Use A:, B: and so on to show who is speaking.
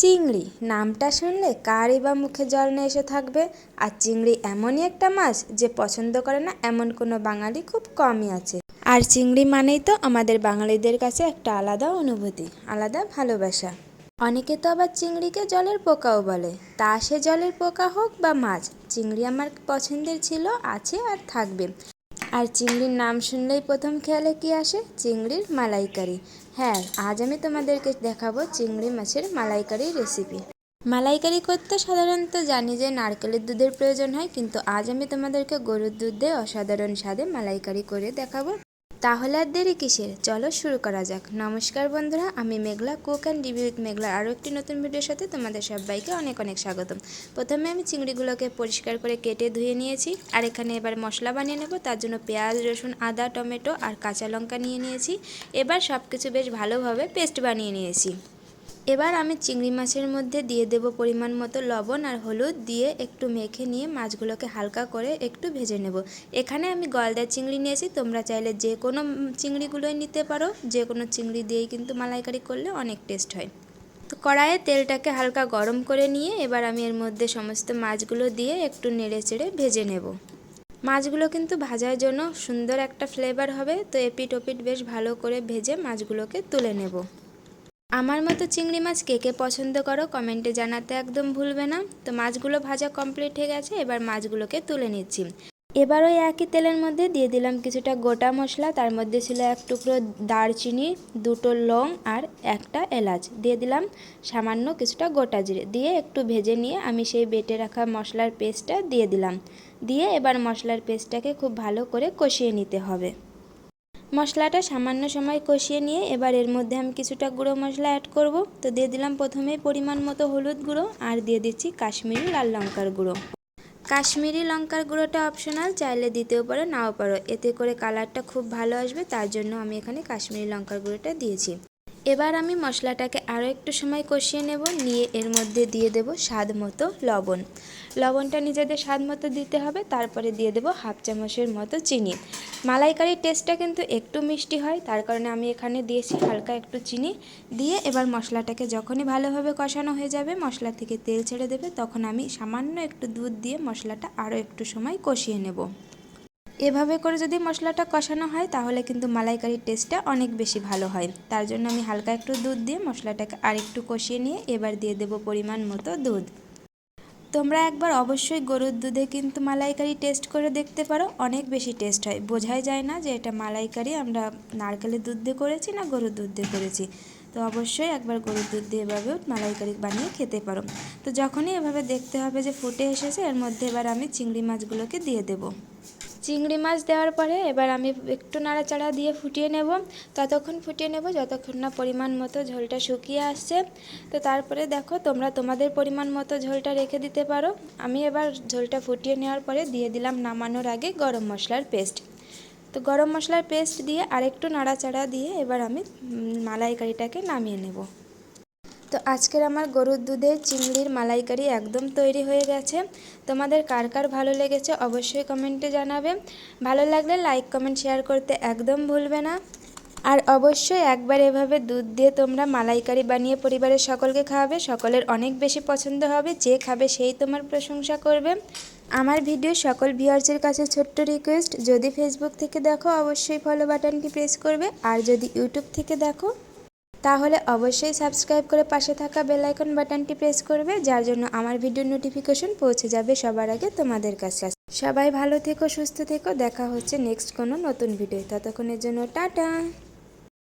A: চিংড়ি, নামটা শুনলে কারই বা মুখে জল নিয়ে এসে থাকবে? আর চিংড়ি এমনই একটা মাছ যে পছন্দ করে না এমন কোনো বাঙালি খুব কমই আছে। আর চিংড়ি মানেই তো আমাদের বাঙালিদের কাছে একটা আলাদা অনুভূতি, আলাদা ভালোবাসা। অনেকে তো আবার চিংড়িকে জলের পোকাও বলে। তা সে জলের পোকা হোক বা মাছ, চিংড়ি আমার পছন্দের ছিল, আছে আর থাকবে। আর চিংড়ির নাম শুনলেই প্রথম খেয়ালে কি আসে? চিংড়ির মালাইকারি। হ্যাঁ আজ আমি তোমাদেরকে দেখাবো চিংড়ি মাছের মালাইকারি রেসিপি। মালাইকারি করতে সাধারণত জানি যে নারকেলের দুধের প্রয়োজন হয়, কিন্তু আজ আমি তোমাদেরকে গরুর দুধ দিয়ে অসাধারণ স্বাদে মালাইকারি করে দেখাবো। তাহলে আর দেরি কিসের? চলো শুরু করা যাক। নমস্কার বন্ধুরা, আমি Meghla, cook and review with মেঘলার আরও একটি নতুন ভিডিওর সাথে তোমাদের সবাইকে অনেক অনেক স্বাগতম। প্রথমে আমি চিংড়িগুলোকে পরিষ্কার করে কেটে ধুয়ে নিয়েছি, আর এখানে এবার মশলা বানিয়ে নেব। তার জন্য পেঁয়াজ, রসুন, আদা, টমেটো আর কাঁচা লঙ্কা নিয়ে নিয়েছি। এবার সব কিছু বেশ ভালোভাবে পেস্ট বানিয়ে নিয়েছি। এবার আমি চিংড়ি মাছের মধ্যে দিয়ে দেব পরিমাণ মতো লবণ আর হলুদ দিয়ে একটু মেখে নিয়ে মাছগুলোকে হালকা করে একটু ভেজে নেব। এখানে আমি গলদা চিংড়ি নিয়েছি, তোমরা চাইলে যে কোনো চিংড়িগুলোই নিতে পারো, যে কোনো চিংড়ি দিয়েই কিন্তু মালাইকারি করলে অনেক টেস্ট হয়। তো কড়াইয়ে তেলটাকে হালকা গরম করে নিয়ে এবার আমি এর মধ্যে সমস্ত মাছগুলো দিয়ে একটু নেড়ে চেড়ে ভেজে নেব। মাছগুলো কিন্তু ভাজার জন্য সুন্দর একটা ফ্লেভার হবে, তো এপিট ওপিট বেশ ভালো করে ভেজে মাছগুলোকে তুলে নেব। আমার মতো চিংড়ি মাছ কে কে পছন্দ করো কমেন্টে জানাতে একদম ভুলবে না। তো মাছগুলো ভাজা কমপ্লিট হয়ে গেছে, এবার মাছগুলোকে তুলে নিচ্ছি। এবার ওই একই তেলের মধ্যে দিয়ে দিলাম কিছুটা গোটা মশলা, তার মধ্যে ছিল এক টুকরো দারচিনি, দুটো লং আর একটা এলাচ। দিয়ে দিলাম সামান্য কিছুটা গোটা জিরে। দিয়ে একটু ভেজে নিয়ে আমি সেই বেটে রাখা মশলার পেস্টটা দিয়ে দিলাম। দিয়ে এবার মশলার পেস্টটাকে খুব ভালো করে কষিয়ে নিতে হবে। মশলাটা সামান্য সময় কষিয়ে নিয়ে এবার এর মধ্যে আমি কিছুটা গুঁড়ো মশলা অ্যাড করব। তো দিয়ে দিলাম প্রথমেই পরিমাণ মতো হলুদ গুঁড়ো আর দিয়ে দিচ্ছি কাশ্মীরি লাল লঙ্কার গুঁড়ো। কাশ্মীরি লঙ্কার গুঁড়োটা অপশনাল চাইলে দিতেও পারো, নাও পারো। এতে করে কালারটা খুব ভালো আসবে, তার জন্য আমি এখানে কাশ্মীরি লঙ্কার গুঁড়োটা দিয়েছি। এবার আমি মশলাটাকে আরও একটু সময় কষিয়ে নেব, নিয়ে এর মধ্যে দিয়ে দেব স্বাদ মতো লবণ। লবণটা নিজেদের স্বাদ মতো দিতে হবে, তারপরে দিয়ে দেব হাফ চামচের মতো চিনি। মালাইকারির টেস্টটা কিন্তু একটু মিষ্টি হয়, তার কারণে আমি এখানে দিয়েছি হালকা একটু চিনি। দিয়ে এবার মশলাটাকে যখনই ভালোভাবে কষানো হয়ে যাবে, মশলা থেকে তেল ছেড়ে দেবে, তখন আমি সামান্য একটু দুধ দিয়ে মশলাটা আরও একটু সময় কষিয়ে নেব। এভাবে করে যদি মশলাটা কষানো হয়, তাহলে কিন্তু মালাইকারির টেস্টটা অনেক বেশি ভালো হয়। তার জন্য আমি হালকা একটু দুধ দিয়ে মশলাটাকে আরেকটু কষিয়ে নিয়ে এবার দিয়ে দেব পরিমাণ মতো দুধ। তোমরা একবার অবশ্যই গরুর দুধে কিন্তু মালাইকারি টেস্ট করে দেখতে পারো, অনেক বেশি টেস্ট হয়। বোঝাই যায় না যে এটা মালাইকারি, আমরা নারকেলের দুধ দিয়ে করেছি না গরুর দুধ দিয়ে করেছি। তো অবশ্যই একবার গরুর দুধ দিয়ে এভাবেও মালাইকারি বানিয়ে খেতে পারো। তো যখনই এভাবে দেখতে হবে যে ফুটে এসেছে, এর মধ্যে এবার আমি চিংড়ি মাছগুলোকে দিয়ে দেবো। চিংড়ি মাছ দেওয়ার পরে এবার আমি একটু নাড়াচাড়া দিয়ে ফুটিয়ে নেব। ততক্ষণ ফুটিয়ে নেব, যতক্ষণ না পরিমাণ মতো ঝোলটা শুকিয়ে আসছে। তো তারপরে দেখো, তোমরা তোমাদের পরিমাণ মতো ঝোলটা রেখে দিতে পারো। আমি এবার ঝোলটা ফুটিয়ে নেওয়ার পরে দিয়ে দিলাম নামানোর আগে গরম মশলার পেস্ট। তো গরম মশলার পেস্ট দিয়ে আরেকটু নাড়াচাড়া দিয়ে এবার আমি মালাইকারিটাকে নামিয়ে নেব। তো আজকের আমার গরুর দুধের চিংড়ির মালাইকারি একদম তৈরি হয়ে গেছে। তোমাদের কার কার ভালো লেগেছে অবশ্যই কমেন্টে জানাবে। ভালো লাগলে লাইক কমেন্ট শেয়ার করতে একদম ভুলবে না। আর অবশ্যই একবার এভাবে দুধ দিয়ে তোমরা মালাইকারি বানিয়ে পরিবারের সকলকে খাওয়াবে। সকলের অনেক বেশি পছন্দ হবে। যে খাবে সেই তোমার প্রশংসা করবে। আমার ভিডিও সকল ভিউয়ার্সের কাছে ছোট্ট রিকোয়েস্ট যদি ফেসবুক থেকে দেখো, অবশ্যই ফলো বাটনটি প্রেস করবে। আর যদি ইউটিউব থেকে দেখো তাহলে অবশ্যই সাবস্ক্রাইব করে পাশে থাকা বেল আইকন বাটনটি প্রেস করবে, যার জন্য আমার ভিডিওর নোটিফিকেশন পৌঁছে যাবে সবার আগে তোমাদের কাছে। সবাই ভালো থেকো, সুস্থ থেকো, দেখা হচ্ছে নেক্সট কোনো নতুন ভিডিও ততক্ষণের জন্য টাটা!